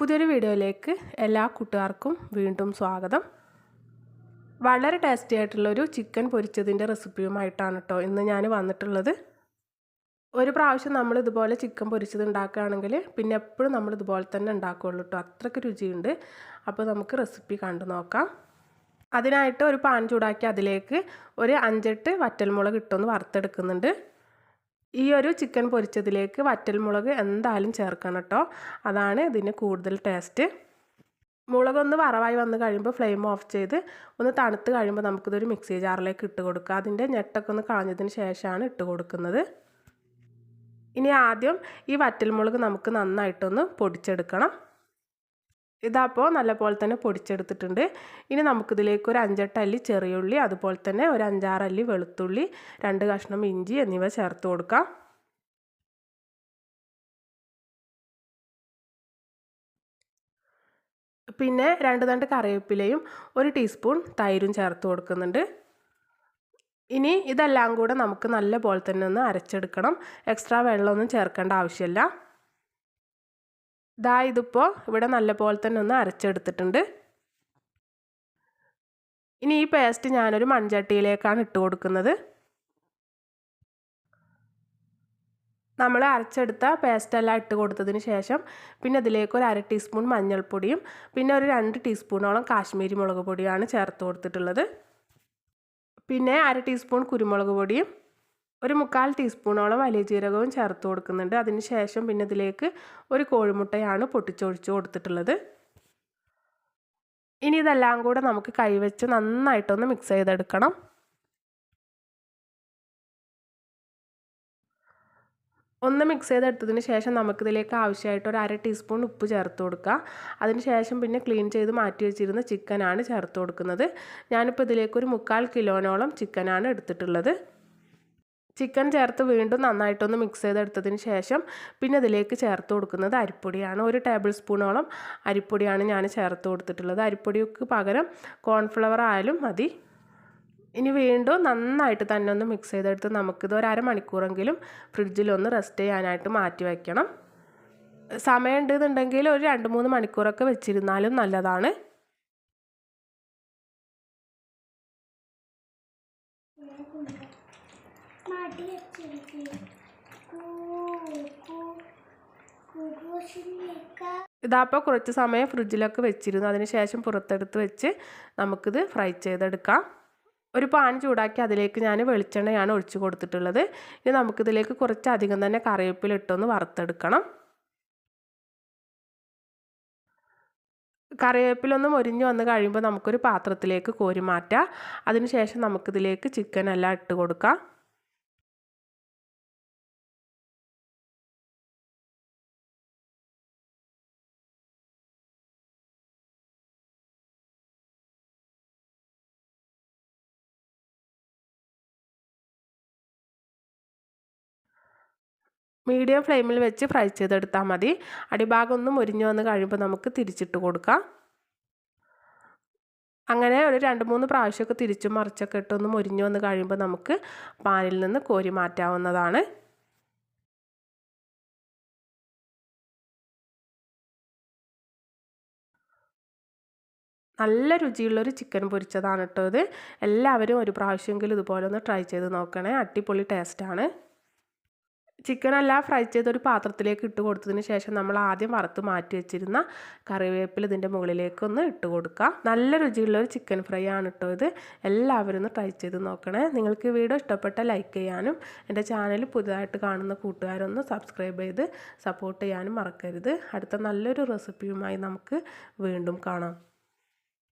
പുതിയൊരു വീഡിയോയിലേക്ക് എല്ലാ കൂട്ടുകാർക്കും വീണ്ടും സ്വാഗതം. വളരെ ടേസ്റ്റി ആയിട്ടുള്ളൊരു ചിക്കൻ പൊരിച്ചതിന്റെ റെസിപ്പിയുമായിട്ടാണ് കേട്ടോ ഇന്ന് ഞാൻ വന്നിട്ടുള്ളത്. ഒരു പ്രാവശ്യം നമ്മൾ ഇതുപോലെ ചിക്കൻ പൊരിച്ചത് ഉണ്ടാക്കുകയാണെങ്കിൽ പിന്നെ എപ്പോഴും നമ്മൾ ഇതുപോലെ തന്നെ ഉണ്ടാക്കുകയുള്ളൂ കേട്ടോ അത്രയ്ക്ക് രുചിയുണ്ട്. അപ്പോൾ നമുക്ക് റെസിപ്പി കണ്ടു നോക്കാം. അതിനായിട്ട് ഒരു പാൻ ചൂടാക്കി അതിലേക്ക് ഒരു അഞ്ചെട്ട് വറ്റൽമുളക് ഇട്ടൊന്ന് വറുത്തെടുക്കുന്നുണ്ട്. ഈ ഒരു ചിക്കൻ പൊരിച്ചതിലേക്ക് വറ്റൽമുളക് എന്തായാലും ചേർക്കണം കേട്ടോ അതാണ് ഇതിന് കൂടുതൽ ടേസ്റ്റ് മുളകൊന്ന് വറവായി വന്ന് കഴിയുമ്പോൾ ഫ്ലെയിം ഓഫ് ചെയ്ത് ഒന്ന് തണുത്ത് കഴിയുമ്പോൾ നമുക്കിതൊരു മിക്സി ജാറിലേക്ക് ഇട്ട് കൊടുക്കുക അതിന്റെ ഞെട്ടൊക്കെ ഒന്ന് കളഞ്ഞതിന് ശേഷമാണ് ഇട്ട് കൊടുക്കുന്നത്. ഇനി ആദ്യം ഈ വറ്റൽമുളക് നമുക്ക് നന്നായിട്ടൊന്ന് പൊടിച്ചെടുക്കണം. ഇതപ്പോൾ നല്ലപോലെ തന്നെ പൊടിച്ചെടുത്തിട്ടുണ്ട്. ഇനി നമുക്കിതിലേക്ക് ഒരു അഞ്ചെട്ട് അല്ലി ചെറിയുള്ളി അതുപോലെ തന്നെ ഒരു അഞ്ചാറ് അല്ലി വെളുത്തുള്ളി രണ്ട് കഷ്ണം ഇഞ്ചി എന്നിവ ചേർത്ത് കൊടുക്കാം. പിന്നെ രണ്ട് തണ്ട് കറിവേപ്പിലയും ഒരു ടീസ്പൂൺ തൈരും ചേർത്ത് കൊടുക്കുന്നുണ്ട്. ഇനി ഇതെല്ലാം കൂടെ നമുക്ക് നല്ല പോലെ തന്നെ ഒന്ന് അരച്ചെടുക്കണം. എക്സ്ട്രാ വെള്ളമൊന്നും ചേർക്കേണ്ട ആവശ്യമില്ല. ദാ ഇതിപ്പോൾ ഇവിടെ നല്ല പോലെ തന്നെ ഒന്ന് അരച്ചെടുത്തിട്ടുണ്ട്. ഇനി ഈ പേസ്റ്റ് ഞാനൊരു മൺചട്ടിയിലേക്കാണ് ഇട്ട് കൊടുക്കുന്നത്. നമ്മൾ അരച്ചെടുത്ത പേസ്റ്റെല്ലാം ഇട്ട് കൊടുത്തതിന് ശേഷം പിന്നെ അതിലേക്ക് ഒരു അര ടീസ്പൂൺ മഞ്ഞൾപ്പൊടിയും പിന്നെ ഒരു രണ്ട് ടീസ്പൂണോളം കാശ്മീരി മുളക് പൊടിയാണ് ചേർത്ത് കൊടുത്തിട്ടുള്ളത്. പിന്നെ അര ടീസ്പൂൺ കുരുമുളക് പൊടിയും ഒരു മുക്കാൽ ടീസ്പൂണോളം വലിയ ജീരകവും ചേർത്ത് കൊടുക്കുന്നുണ്ട്. അതിന് ശേഷം പിന്നെ ഇതിലേക്ക് ഒരു കോഴിമുട്ടയാണ് പൊട്ടിച്ചൊഴിച്ച് കൊടുത്തിട്ടുള്ളത്. ഇനി ഇതെല്ലാം കൂടെ നമുക്ക് കൈവച്ച് നന്നായിട്ടൊന്ന് മിക്സ് ചെയ്തെടുക്കണം. ഒന്ന് മിക്സ് ചെയ്തെടുത്തതിന് ശേഷം നമുക്കിതിലേക്ക് ആവശ്യമായിട്ട് ഒരു അര ടീസ്പൂൺ ഉപ്പ് ചേർത്ത് കൊടുക്കുക. അതിന് ശേഷം പിന്നെ ക്ലീൻ ചെയ്ത് മാറ്റി വെച്ചിരുന്ന ചിക്കനാണ് ചേർത്ത് കൊടുക്കുന്നത്. ഞാനിപ്പോൾ ഇതിലേക്ക് ഒരു മുക്കാൽ കിലോനോളം ചിക്കനാണ് എടുത്തിട്ടുള്ളത്. ചിക്കൻ ചേർത്ത് വീണ്ടും നന്നായിട്ടൊന്ന് മിക്സ് ചെയ്തെടുത്തതിന് ശേഷം പിന്നെ അതിലേക്ക് ചേർത്ത് കൊടുക്കുന്നത് അരിപ്പൊടിയാണ്. ഒരു ടേബിൾ സ്പൂണോളം അരിപ്പൊടിയാണ് ഞാൻ ചേർത്ത് കൊടുത്തിട്ടുള്ളത്. അരിപ്പൊടിക്ക് പകരം കോൺഫ്ലവർ ആയാലും മതി. ഇനി വീണ്ടും നന്നായിട്ട് തന്നെ ഒന്ന് മിക്സ് ചെയ്തെടുത്ത് നമുക്കിത് ഒരു അരമണിക്കൂറെങ്കിലും ഫ്രിഡ്ജിലൊന്ന് റെസ്റ്റ് ചെയ്യാനായിട്ട് മാറ്റി വയ്ക്കണം. സമയം ഉണ്ടെന്നുണ്ടെങ്കിൽ ഒരു രണ്ട് മൂന്ന് മണിക്കൂറൊക്കെ വെച്ചിരുന്നാലും നല്ലതാണ്. ഇതാപ്പോൾ കുറച്ച് സമയം ഫ്രിഡ്ജിലൊക്കെ വെച്ചിരുന്നു. അതിനുശേഷം പുറത്തെടുത്ത് വെച്ച് നമുക്കിത് ഫ്രൈ ചെയ്തെടുക്കാം. ഒരു പാൻ ചൂടാക്കി അതിലേക്ക് ഞാൻ വെളിച്ചെണ്ണയാണ് ഒഴിച്ചു കൊടുത്തിട്ടുള്ളത്. ഇനി നമുക്കിതിലേക്ക് കുറച്ച് അധികം തന്നെ കറിവേപ്പില ഇട്ടൊന്ന് വറുത്തെടുക്കണം. കറിവേപ്പിലൊന്ന് മൊരിഞ്ഞ് വന്ന് കഴിയുമ്പോൾ നമുക്കൊരു പാത്രത്തിലേക്ക് കോരി മാറ്റാം. അതിനുശേഷം നമുക്കിതിലേക്ക് ചിക്കനെല്ലാം ഇട്ട് കൊടുക്കാം. മീഡിയം ഫ്ലെയിമിൽ വെച്ച് ഫ്രൈ ചെയ്തെടുത്താൽ മതി. അടിഭാഗം ഒന്ന് മുരിഞ്ഞു വന്ന് കഴിയുമ്പോൾ നമുക്ക് തിരിച്ചിട്ട് കൊടുക്കാം. അങ്ങനെ ഒരു രണ്ട് മൂന്ന് പ്രാവശ്യമൊക്കെ തിരിച്ചും മറിച്ചൊക്കെ ഇട്ടൊന്ന് മുരിഞ്ഞു വന്ന് കഴിയുമ്പോൾ നമുക്ക് പാനിൽ നിന്ന് കോരി മാറ്റാവുന്നതാണ്. നല്ല രുചിയുള്ളൊരു ചിക്കൻ പൊരിച്ചതാണ് കേട്ടോ ഇത്. എല്ലാവരും ഒരു പ്രാവശ്യമെങ്കിലും ഇതുപോലെ ഒന്ന് ട്രൈ ചെയ്ത് നോക്കണേ. അടിപൊളി ടേസ്റ്റാണ്. ചിക്കൻ എല്ലാം ഫ്രൈ ചെയ്തൊരു പാത്രത്തിലേക്ക് ഇട്ട് കൊടുത്തതിന് ശേഷം നമ്മൾ ആദ്യം വറുത്ത് മാറ്റി വെച്ചിരുന്ന കറിവേപ്പില ഇതിന്റെ മുകളിലേക്കൊന്ന് ഇട്ട് കൊടുക്കുക. നല്ല രുചിയുള്ള ഒരു ചിക്കൻ ഫ്രൈ ആണ് കേട്ടോ ഇത്. എല്ലാവരും ഒന്ന് ട്രൈ ചെയ്ത് നോക്കണേ. നിങ്ങൾക്ക് വീഡിയോ ഇഷ്ടപ്പെട്ട ലൈക്ക് ചെയ്യാനും എന്റെ ചാനൽ പുതുതായിട്ട് കാണുന്ന കൂട്ടുകാരൊന്ന് സബ്സ്ക്രൈബ് ചെയ്ത് സപ്പോർട്ട് ചെയ്യാനും മറക്കരുത്. അടുത്ത നല്ലൊരു റെസിപ്പിയുമായി നമുക്ക് വീണ്ടും കാണാം.